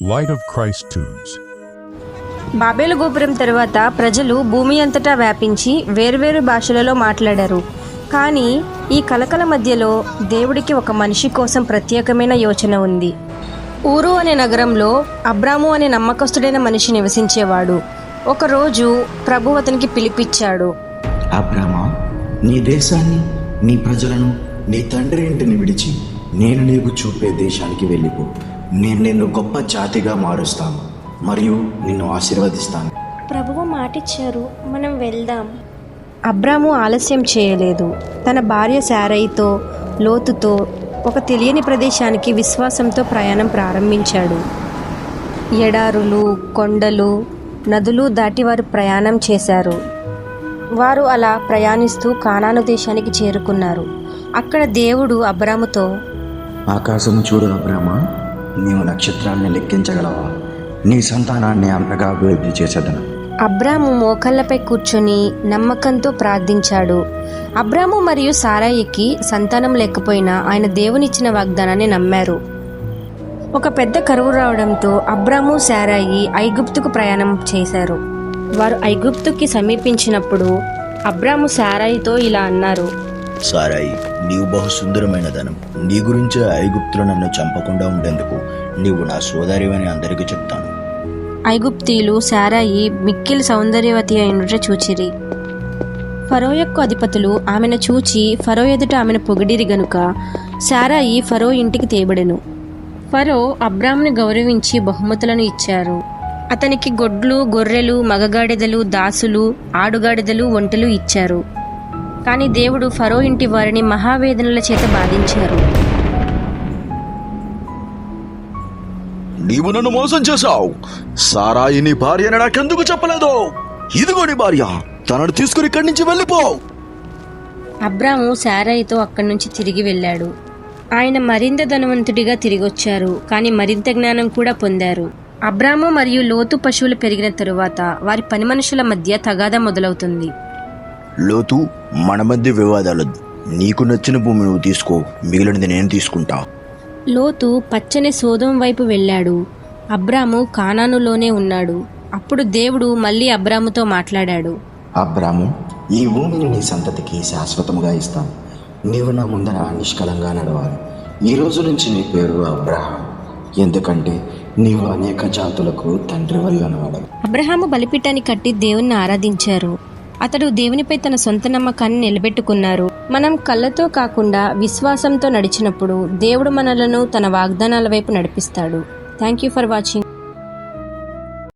Light of Christ Tubes. Babel గోపురం తరువాత ప్రజలు భూమి అంతటా వ్యాపించి వేర్వేరు భాషలలో మాట్లాడారు. కానీ ఈ కలకల మధ్యలో దేవుడికి ఒక మనిషి కోసం ప్రత్యేకమైన యోచన ఉంది. ఊరు అనే నగరంలో అబ్రాము అనే నమ్మకస్తుడైన మనిషి నివసించేవాడు. ఒకరోజు ప్రభు అతనికి పిలిపిచ్చాడు అబ్రామా నీ దేశాన్ని నీ ప్రజలను నీ తండ్రి ఇంటిని విడిచి నేను నీకు చూపే దేశానికి వెళ్ళిపో. నేను నిన్ను గొప్ప జాతిగా మారుస్తాను మరియు నిన్ను ఆశీర్వదిస్తాను. ప్రభువు మాటిచ్చారు మనం వెళ్దాం. అబ్రాము ఆలస్యం చేయలేదు. తన భార్య శారయితో లోతుతో ఒక తెలియని ప్రదేశానికి విశ్వాసంతో ప్రయాణం ప్రారంభించాడు. ఎడారులు కొండలు నదులు దాటి వారు ప్రయాణం చేశారు. వారు అలా ప్రయాణిస్తూ కానాను దేశానికి చేరుకున్నారు. అక్కడ దేవుడు అబ్రాముతో ఆకాశము చూడు అబ్రామా? నీవు నక్షత్రాన్ని లెక్కించగలవా? నీ సంతానాన్ని అంతగా అభివృద్ధి చేసేదను. అబ్రాము మోకళ్ళపై కూర్చొని నమ్మకంతో ప్రార్థించాడు. అబ్రాము మరియు సారాయికి సంతానం లేకపోయినా ఆయన దేవునిచ్చిన వాగ్దానాన్ని నమ్మారు. ఒక పెద్ద కరువు రావడంతో అబ్రాము సారాయి ఐగుప్తుకు ప్రయాణం చేశారు. వారు ఐగుప్తుకి సమీపించినప్పుడు అబ్రాము సారాయితో ఇలా అన్నారు సారాయి నీవు బహు సుందరమైన ధనం. నీ గురించే ఐగుప్తులు నన్ను చంపకుండా ఉండేందుకు నీవు నా సోదరివని అందరికీ చెప్తాను. ఐగుప్తీయులు సారాయి మిక్కిలి సౌందర్యవతి అయినట చూచిరి. ఫరో యొక్క అధిపతులు ఆమెను చూచి ఫరో ఎదుట ఆమెను పొగిడిరి గనుక సారాయి ఫరో ఇంటికి తేబడెను. ఫరో అబ్రామ్ను గౌరవించి బహుమతులను ఇచ్చారు. అతనికి గొడ్లు గొర్రెలు మగగాడిదలు దాసులు ఆడుగాడిదలు ఒంటెలు ఇచ్చారు. కానీ దేవుడు ఫరో ఇంటి వారిని మహావేదనల చేత బాధించారు. నీవు నన్ను మోసం చేశావు. సారాయి నీ భార్య అని నాకెందుకు చెప్పలేదు? ఇదిగో నీ భార్య తనను తీసుకుని ఇక్కడి నుంచి వెళ్ళిపో. అబ్రాము శారాయితో అక్కడి నుంచి తిరిగి వెళ్ళాడు. ఆయన మరింత ధనవంతుడిగా తిరిగొచ్చారు కానీ మరింత జ్ఞానం కూడా పొందారు. అబ్రాము మరియు లోతు పశువులు పెరిగిన తరువాత వారి పని మనుషుల మధ్య తగాదా మొదలవుతుంది. లోతు మన మధ్య వివాదాలొద్దు. నీకు నచ్చిన భూమి నువ్వు తీసుకో. మిగిలినది నేను తీసుకుంటా. లోతు పచ్చని సోదం వైపు వెళ్ళాడు. అబ్రాము కానానులోనే ఉన్నాడు. అప్పుడు దేవుడు మళ్ళీ అబ్రాముతో మాట్లాడాడు. అబ్రాము ఈ భూమిని నీ సంతతికి శాశ్వతముగా ఇస్తాను నీవు నా ముందర నిష్కలంగా నడవాలి. ఈ రోజు నుంచి నీ పేరు అబ్రహాం. ఎందుకంటే నీవు అనేక జాతులకు తండ్రి వల్ల అబ్రహాము బలిపీఠాన్ని కట్టి దేవుణ్ణి ఆరాధించారు. అతడు దేవునిపై తన సొంత నమ్మకాన్ని నిలబెట్టుకున్నారు. మనం కళ్ళతో కాకుండా విశ్వాసంతో నడిచినప్పుడు దేవుడు మనలను తన వాగ్దానాల వైపు నడిపిస్తాడు. Thank you for watching